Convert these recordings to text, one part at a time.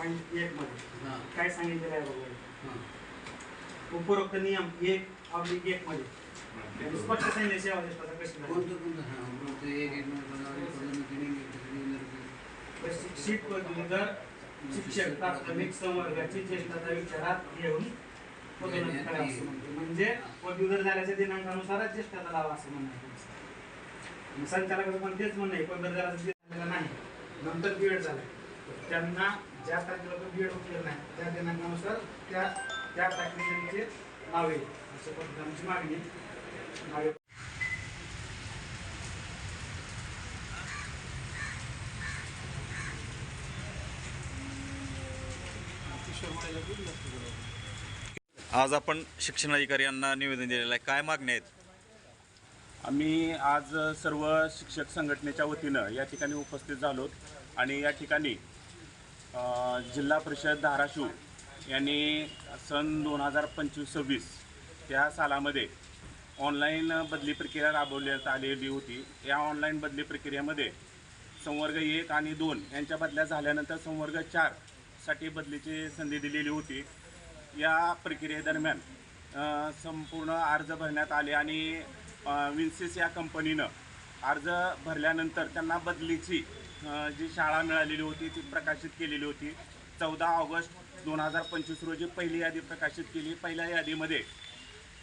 Point एक मध्ये हां काय सांगितलेलं आहे बघा हां उपरोक्त नियम एक ऑब्लिक एक मध्ये स्पष्ट सांगितले सेवा हां शिक्षित पदवीधर शिक्षक प्राथमिक संवर्गाची ज्येष्ठता विचारात घेऊन म्हणजे पदवीधर झाल्याच्या दिनांकानुसारच ज्येष्ठता लावा असं म्हणणं संचालकाचं पण तेच म्हणणं आहे पदवीधर झाल्याचं नाही नंतर बीएड झालं त्यांना ज्या तारखेला तो बीएड उठलेला नाही त्या दिनांकानुसार त्या त्या तारखेला त्यांचे नाव असं पद्धतीने आमची मागणी आहे. नावे आज आपण शिक्षणाधिकारी यांना निवेदन दिलेलं आहे. काय मागण्या आहेत? आम्ही आज सर्व शिक्षक संघटनेच्या वतीनं या ठिकाणी उपस्थित झालो आणि या ठिकाणी जिल्हा परिषद धाराशिव यांनी सन दोन हजार पंचवीस सव्वीस त्या सालामध्ये ऑनलाईन बदली प्रक्रिया राबवण्यात आलेली होती. या ऑनलाईन बदली प्रक्रियेमध्ये संवर्ग एक आणि दोन यांच्या बदल्या झाल्यानंतर संवर्ग चारसाठी बदलीची संधी दिलेली होती. या प्रक्रियेदरम्यान संपूर्ण अर्ज भरण्यात आले आणि विन्सिस या कंपनीनं अर्ज भरल्यानंतर त्यांना बदलीची जी शाळा मिळालेली होती ती प्रकाशित केलेली होती. चौदा ऑगस्ट दोन हजार पंचवीस रोजी पहिली यादी प्रकाशित केली. पहिल्या यादीमध्ये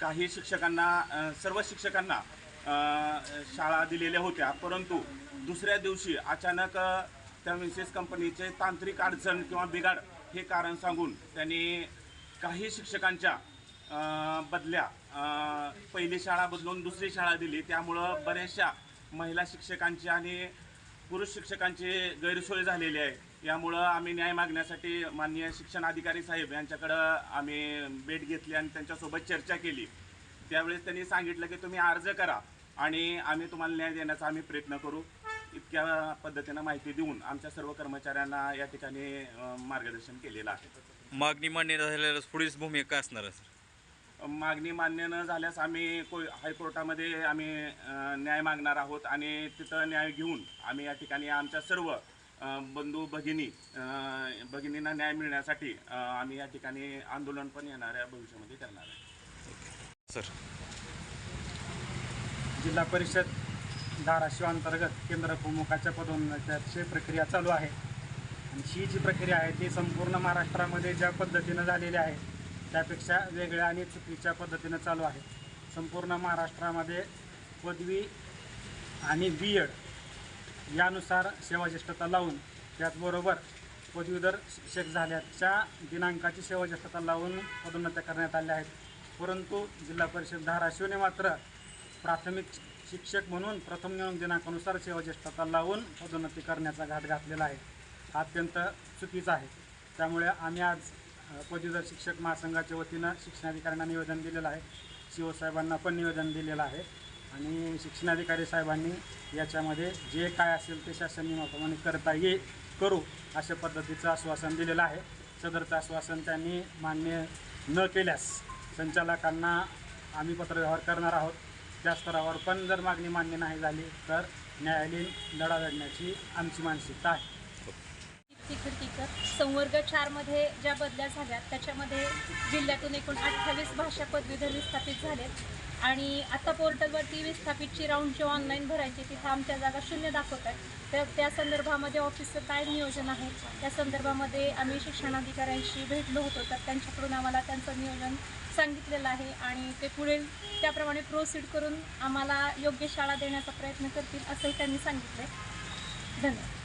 काही शिक्षकांना सर्व शिक्षकांना शाळा दिलेल्या होत्या. परंतु दुसऱ्या दिवशी अचानक त्या विन्सेस कंपनीचे तांत्रिक अडचण किंवा बिघाड हे कारण सांगून त्यांनी काही शिक्षकांच्या बदल्या पहिली शाळा बदलून दुसरी शाळा दिली. त्यामुळं बऱ्याचशा महिला शिक्षकांची आणि पुरुष शिक्षकांची गैरसोय झालेली आहे. यामुळं आम्ही न्याय मागण्यासाठी माननीय शिक्षण अधिकारी साहेब यांच्याकडं आम्ही भेट घेतली आणि त्यांच्यासोबत चर्चा केली. त्यावेळेस त्यांनी सांगितलं की तुम्ही अर्ज करा आणि आम्ही तुम्हाला न्याय देण्याचा आम्ही प्रयत्न करू. इतक्या पद्धतीनं माहिती देऊन आमच्या सर्व कर्मचाऱ्यांना या ठिकाणी मार्गदर्शन केलेलं आहे. मागणी मान्य झालेल्या पुढील भूमिका असणार आहे सर मागणी मान्य न झाल्यास आम्ही को हायकोर्टामध्ये आम्ही न्याय मागणार आहोत आणि तिथं न्याय घेऊन आम्ही या ठिकाणी आमच्या सर्व बंधू भगिनी भगिनींना न्याय मिळण्यासाठी आम्ही या ठिकाणी आंदोलन पण येणाऱ्या भविष्यामध्ये करणार आहे. सर. जिल्हा परिषद धाराशिव अंतर्गत केंद्र प्रमुखाच्या पदोन्नतीची प्रक्रिया चालू आहे. आणि ही जी प्रक्रिया आहे ती संपूर्ण महाराष्ट्रामध्ये ज्या पद्धतीनं झालेली आहे त्यापेक्षा वेगळ्या आणि चुकीच्या पद्धतीनं चालू आहे. संपूर्ण महाराष्ट्रामध्ये पदवी आणि बी एड यानुसार सेवाज्येष्ठता लावून त्याचबरोबर पदवीधर शिक्षक झाल्याच्या दिनांकाची सेवाज्येष्ठता लावून पदोन्नत्या करण्यात आल्या आहेत. परंतु जिल्हा परिषद धाराशिवने मात्र प्राथमिक शिक्षक म्हणून प्रथम निवडणूक दिनांकानुसार सेवाज्येष्ठता लावून पदोन्नती करण्याचा घाट घातलेला आहे. अत्यंत चुकीचा आहे. त्यामुळे आम्ही आज पदवीधर शिक्षक महासंघाच्या वतीनं शिक्षणाधिकाऱ्यांना निवेदन दिलेलं आहे. सी साहेबांना पण निवेदन दिलेलं आहे. आणि शिक्षणाधिकारी साहेबांनी याच्यामध्ये जे काय असेल ते शासन नियमाप्रमाणे करता ये करू अशा पद्धतीचं आश्वासन दिलेलं आहे. सदरचं आश्वासन त्यांनी मान्य न केल्यास संचालकांना आम्ही पत्रव्यवहार करणार आहोत. त्या स्तरावर पण जर मागणी मान्य नाही झाली तर न्यायालयीन लढा लढण्याची आमची मानसिकता आहे. तिखट तिखट संवर्ग चारमध्ये ज्या बदल्या झाल्या त्याच्यामध्ये जिल्ह्यातून एकूण अठ्ठावीस भाषा पदवीधर विस्थापित झालेत. आणि आता पोर्टलवरती विस्थापितची राऊंड जे ऑनलाईन भरायची तिथं आमच्या जागा शून्य दाखवत आहे तर त्या संदर्भामध्ये ऑफिसचं काय नियोजन आहे? त्या संदर्भामध्ये आम्ही शिक्षणाधिकाऱ्यांशी भेटलो होतो तर त्यांच्याकडून आम्हाला त्यांचं नियोजन सांगितलेलं आहे आणि ते पुढे त्याप्रमाणे प्रोसीड करून आम्हाला योग्य शाळा देण्याचा प्रयत्न करतील असंही त्यांनी सांगितलं धन्यवाद.